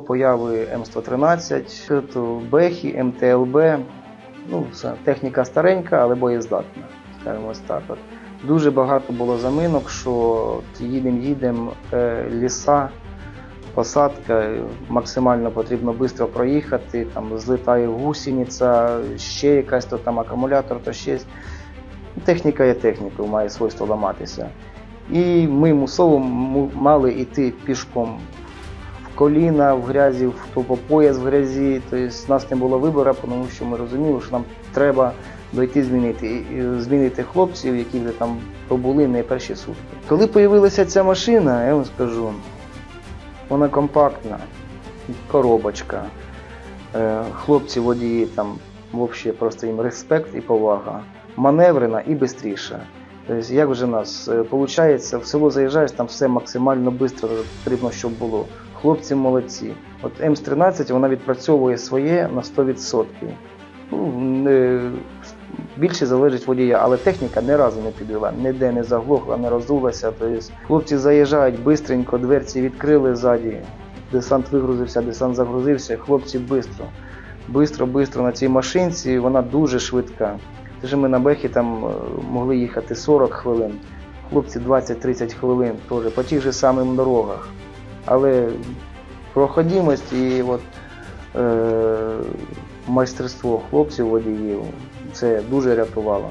Появи М113, то Бехі, МТЛБ. Ну, все, техніка старенька, але боєздатна. Скажімо так. Дуже багато було заминок, що їдемо, їдемо, е, ліса, посадка, максимально потрібно швидко проїхати, там злітає гусениця, ще якась то там акумулятор, то щось. Техніка є технікою, має свойство ламатися. І ми мусово му- мали йти пішком коліна, в грязі, в пояс в грязі. Тобто нас не було вибору, тому що ми розуміли, що нам треба дойти змінити, і змінити хлопців, які вже там пробули не перші сутки. Коли з'явилася ця машина, я вам скажу, вона компактна, коробочка. Е, Хлопці водії там взагалі просто їм респект і повага. Маневрена і швидша. Тобто, як вже нас виходить, в село заїжджаєш, там все максимально швидко потрібно, щоб було. Хлопці молодці. От М13 вона відпрацьовує своє на 100%. Ну, не, більше залежить водія, але техніка ні разу не підвела, ніде не заглохла, не роздулася. Тобто, хлопці заїжджають бистренько, дверці відкрили ззаді, десант вигрузився, десант загрузився, хлопці швидко. Бистро, бистро на цій машинці, вона дуже швидка. Тож ми на Бехі там е, могли їхати 40 хвилин, хлопці 20-30 хвилин теж по тих же самим дорогах. Але проходимость і от, е, майстерство хлопців водіїв це дуже рятувало.